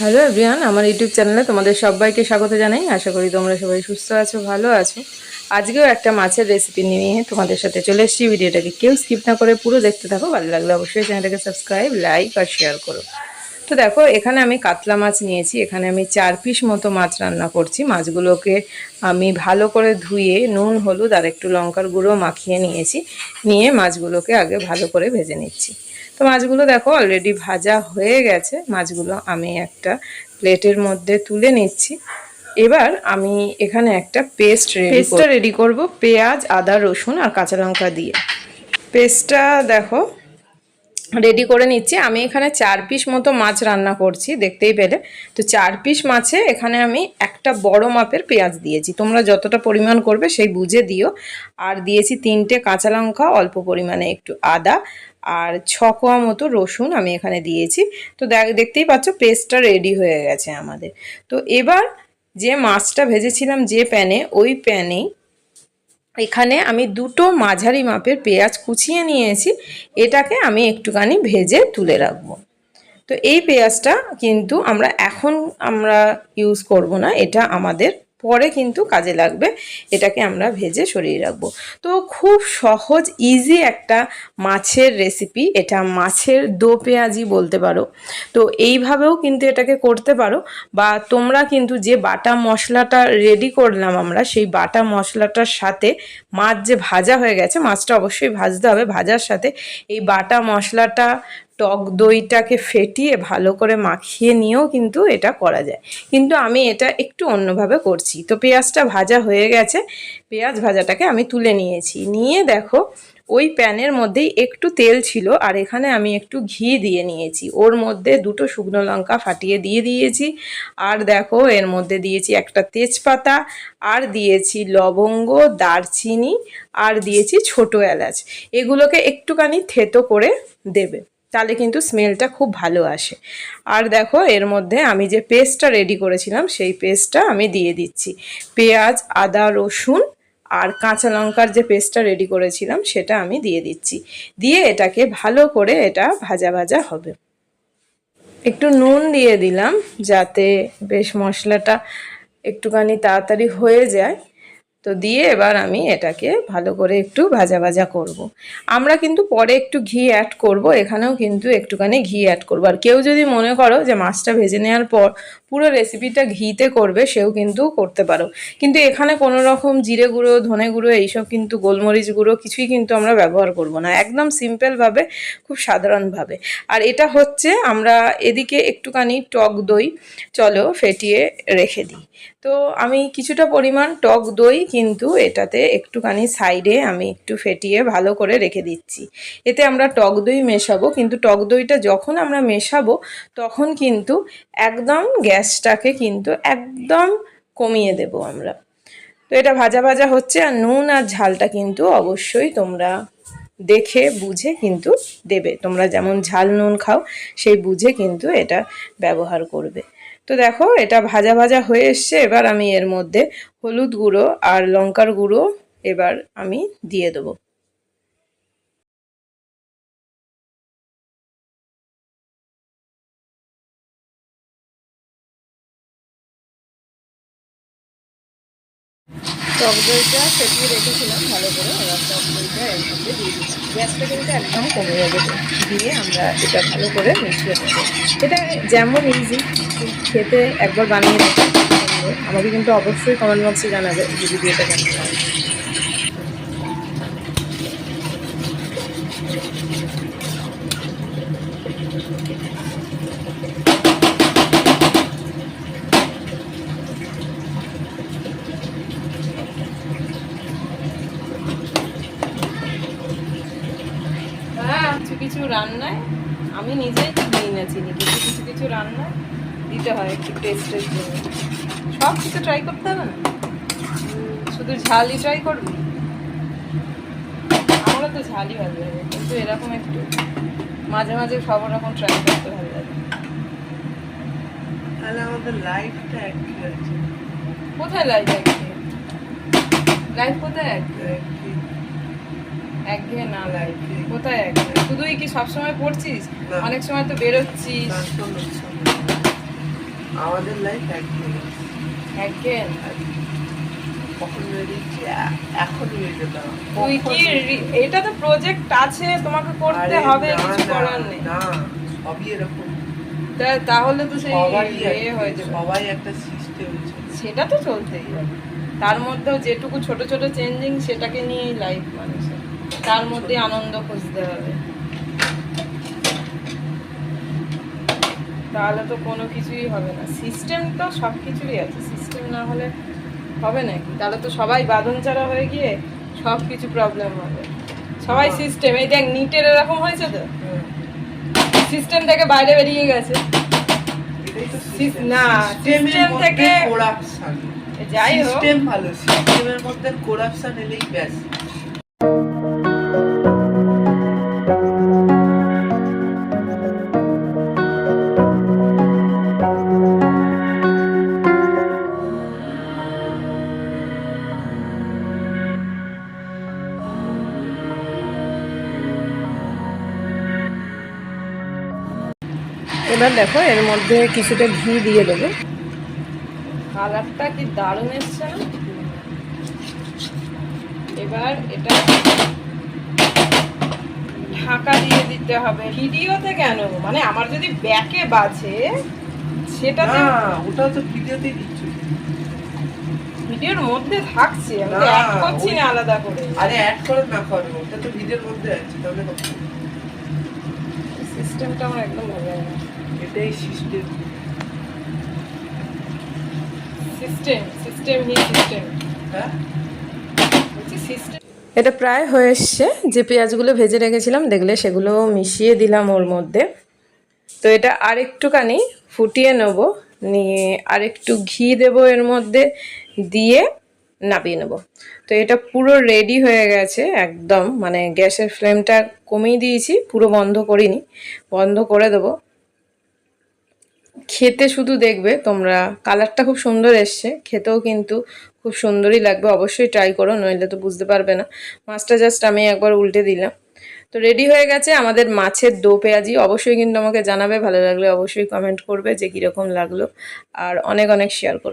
Hello everyone আমার YouTube চ্যানেলে তোমাদের সবাইকে স্বাগত জানাই। আশা করি তোমরা সবাই সুস্থ আছো, ভালো আছো। আজকেও একটা মাছের রেসিপি নিয়ে তোমাদের সাথে চলে এসেছি। ভিডিওটাকে কেউ স্কিপ না করে পুরো দেখতে থাকো। ভালো লাগলে অবশ্যই চ্যানেলটাকে সাবস্ক্রাইব লাইক আর শেয়ার করো। তো দেখো, এখানে আমি কাতলা মাছ নিয়েছি। এখানে আমি চার পিস মতো মাছ রান্না করছি। মাছগুলোকে আমি ভালো করে ধুয়ে নুন, হলুদ আর একটু লঙ্কার গুঁড়ো মাখিয়ে নিয়েছি। নিয়ে মাছগুলোকে আগে ভালো করে ভেজে নিচ্ছি। তো মাছগুলো দেখো অলরেডি ভাজা হয়ে গেছে। মাছগুলো আমি একটা প্লেটের মধ্যে তুলে নিচ্ছি। এবার আমি এখানে একটা পেস্ট পেস্টটা রেডি করব। পেঁয়াজ আদা রসুন আর কাঁচা লঙ্কা দিয়ে। পেস্টটা দেখো রেডি করে নিচ্ছি। আমি এখানে চার পিস মতো মাছ রান্না করছি, দেখতেই পেলে। তো চার পিস মাছে এখানে আমি একটা বড় মাপের পেঁয়াজ দিয়েছি। তোমরা যতটা পরিমাণ করবে সেই বুঝে দিও। আর দিয়েছি তিনটে কাঁচা লঙ্কা, অল্প পরিমাণে একটু আদা আর ছ কোয়া মতো রসুন আমি এখানে দিয়েছি। তো দেখতেই পাচ্ছ পেস্টটা রেডি হয়ে গেছে আমাদের। তো এবার যে মাছটা ভেজেছিলাম যে প্যানে, ওই প্যানেই এখানে আমি দুটো মাঝারি মাপের পেঁয়াজ কুচিয়ে নিয়েছি। এটাকে আমি একটুখানি ভেজে তুলে রাখব। তো এই পেঁয়াজটা কিন্তু আমরা এখন আমরা ইউজ করব না, এটা আমাদের পরে কিন্তু কাজে লাগবে, এটাকে আমরা ভেজে সরিয়ে রাখব। তো খুব সহজ ইজি একটা মাছের রেসিপি এটা মাছের দো পেঁয়াজি বলতে পারো। তো এইভাবেও কিন্তু এটাকে করতে পারো, বা তোমরা কিন্তু যে বাটা মশলাটা রেডি করলাম আমরা, সেই বাটা মশলাটার সাথে মাছ যে ভাজা হয়ে গেছে, মাছটা অবশ্যই ভাজতে হবে। ভাজার সাথে এই বাটা মশলাটা টক দইটাকে ফেটিয়ে ভালো করে মাখিয়ে নিয়েও কিন্তু এটা করা যায়। কিন্তু আমি এটা একটু অন্যভাবে করছি। তো পেঁয়াজটা ভাজা হয়ে গেছে। পেঁয়াজ ভাজাটাকে আমি তুলে নিয়েছি। নিয়ে দেখো, ওই প্যানের মধ্যেই একটু তেল ছিল আর এখানে আমি একটু ঘি দিয়ে নিয়েছি। ওর মধ্যে দুটো শুকনো লঙ্কা ফাটিয়ে দিয়ে দিয়েছি। আর দেখো, এর মধ্যে দিয়েছি একটা তেজপাতা, আর দিয়েছি লবঙ্গ, দারচিনি, আর দিয়েছি ছোট এলাচ। এগুলোকে একটুখানি থেতো করে দেবে। তাহলে কিন্তু স্মেলটা খুব ভালো আসে। আর দেখো, এর মধ্যে আমি যে পেস্টটা রেডি করেছিলাম, সেই পেস্টটা আমি দিয়ে দিচ্ছি। পেঁয়াজ, আদা, রসুন আর কাঁচা লঙ্কার যে পেস্টটা রেডি করেছিলাম, সেটা আমি দিয়ে দিচ্ছি। দিয়ে এটাকে ভালো করে এটা ভাজা ভাজা হবে। একটু নুন দিয়ে দিলাম যাতে বেশ মশলাটা একটুখানি তাড়াতাড়ি হয়ে যায়। তো দিয়ে এবার আমি এটাকে ভালো করে একটু ভাজা ভাজা করব। আমরা কিন্তু পরে একটু ঘি অ্যাড করব, এখানেও কিন্তু একটুখানি ঘি অ্যাড করব। আর কেউ যদি মনে করো যে মাছটা ভেজে নেওয়ার পর পুরো রেসিপিটা ঘিতে করবে, সেও কিন্তু করতে পারো। কিন্তু এখানে কোনো রকম জিরে গুঁড়ো, ধনে গুঁড়ো এইসব কিন্তু গোলমরিচ গুঁড়ো কিছুই কিন্তু আমরা ব্যবহার করব না। একদম সিম্পলভাবে খুব সাধারণভাবে। আর এটা হচ্ছে আমরা এদিকে একটুখানি টক দই, চলো, ফেটিয়ে রেখে দিই। তো আমি কিছুটা পরিমাণ টক দই কিন্তু এটাতে একটুখানি সাইডে আমি একটু ফেটিয়ে ভালো করে রেখে দিচ্ছি। এতে আমরা টক দই মেশাবো, কিন্তু টক দইটা যখন আমরা মেশাবো, তখন কিন্তু একদম গ্যাসটাকে কিন্তু একদম কমিয়ে দেব আমরা। তো এটা ভাজা ভাজা হচ্ছে আর নুন আর ঝালটা কিন্তু অবশ্যই তোমরা দেখে, বুঝে কিন্তু দেবে। তোমরা যেমন ঝাল নুন খাও, সেই বুঝে কিন্তু এটা ব্যবহার করবে। তো দেখো, এটা ভাজা ভাজা হয়ে এসছে। এবার আমি এর মধ্যে হলুদ গুঁড়ো আর লঙ্কার গুঁড়ো এবার আমি দিয়ে দেবো। টক দইটা ফেটিয়ে রেখেছিলাম ভালো করে, এবার টক দইটা এর মধ্যে দিয়ে দিচ্ছি গ্যাসটা কিন্তু একদম কমে যাবে, দিয়ে আমরা এটা ভালো করে মিশিয়ে দেবো এটা যেমন ইজি খেতে একবার বানিয়ে দেখো আমাকে কিন্তু অবশ্যই কমেন্ট বক্সে জানাবে যদি দিয়ে কেমন লাগে কিছু কিছু রান্নায় আমি নিজেই দিই না চিনি কিন্তু কিছু কিছু রান্নায় দিতে হয় একটু টেস্টের জন্য। সব কিছু ট্রাই করতে হবে না? শুধু ঝালই ট্রাই করবি? আমারও তো ঝালই ভালো লাগে কিন্তু এরকম একটু মাঝে মাঝে সব রকম ট্রাই করতে ভালো লাগে। তাহলে আমাদের লাইফটা একই আছে। কোথায় লাইফ লাইফ কোথায় একঘেয়ে একঘেয়ে না লাইফ কোথায় একঘেয়ে? শুধুই কি সবসময় পড়ছিস? অনেক সময় তো বেরোচ্ছিস। আমাদের লাইফ একঘেয়ে। তুই কি এটা তো প্রজেক্ট আছে তোমাকে করতে হবে কিছু করার নেই। না সবই এরকম। তাহলে তো সেই সবাই হয়ে যাবে। সবাই একটা সিস্টেম সেটা তো চলতেই হবে। তার মধ্যেও যেটুকু ছোট ছোট চেঞ্জিং সেটাকে নিয়েই লাইফ মানুষের তার মধ্যে আনন্দ খুঁজতে হবে। তাহলে তো কোনো কিছুই হবে না। সিস্টেম তো সব কিছুরই আছে। সিস্টেম না হলে হবে নাকি তাহলে তো সবাই বাঁধন ছাড়া হয়ে গিয়ে সব কিছু প্রবলেম হবে। সবাই সিস্টেম এই দেখ নিটের এরকম হয়েছে তো? সিস্টেম থেকে বাইরে বেরিয়ে গেছে। না, থেকে- যাই হোক। সিস্টেম ভালো সিস্টেমের মধ্যে করাপশন এলেই ব্যাস। এবার দেখো এর মধ্যে কিছুটা ঘি দিয়ে দেবো। কালারটা কি দারুণ এসছে না? এবার এটা ঢাকা দিয়ে দিতে হবে। ভিডিওতে কেন? মানে আমার যদি ব্যাকে বাজে সেটা না ওটা তো ভিডিওতেই দিচ্ছ। ভিডিওর মধ্যে থাকছে আমি অ্যাড করছি না আলাদা করে। আরে অ্যাড করে না করো ওটা তো ভিডিওর মধ্যে আছে তাহলে সিস্টেমটা আমার একদম ভালো লাগে না। এটাই সিস্টেম সিস্টেম সিস্টেম হি সিস্টেম হ্যাঁ বলছি সিস্টেম এটা প্রায় হয়ে এসছে। যে পেঁয়াজগুলো ভেজে রেখেছিলাম দেখলে সেগুলো মিশিয়ে দিলাম ওর মধ্যে। তো এটা আরেকটুখানি ফুটিয়ে নেব নিয়ে আরেকটু ঘি দেব এর মধ্যে দিয়ে নাবিয়ে নেব। তো এটা পুরো রেডি হয়ে গেছে একদম। মানে গ্যাসের ফ্লেমটা কমিয়ে দিয়েছি পুরো বন্ধ করিনি। বন্ধ করে দেবো। খেতে শুধু দেখবে, তোমরা কালারটা খুব সুন্দর এসছে, খেতেও কিন্তু খুব সুন্দরই লাগবে, অবশ্যই ট্রাই করো, নইলে তো বুঝতে পারবে না। মাছটা জাস্ট আমি একবার উল্টে দিলাম। তো রেডি হয়ে গেছে আমাদের মাছের দো পেঁয়াজি, অবশ্যই কিন্তু আমাকে জানাবে, ভালো লাগলে অবশ্যই কমেন্ট করবে যে কীরকম লাগল, আর অনেক অনেক শেয়ার করো।